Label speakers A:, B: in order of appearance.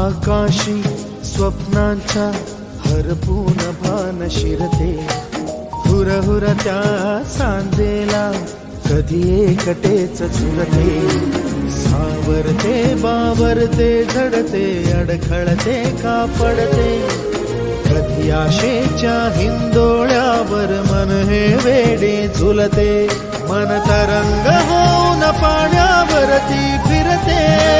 A: आकाशी स्वप्नांच्या हरपून भान शिरते. हुर हुर त्या सांजेला कधी एकटेच झुलते. सावरते बावरते झडते अडखळते का पडते कधी आशेच्या हिंदोळ्यावर मन हे वेडे झुलते. मन तरंग होऊन पाण्यावरती फिरते.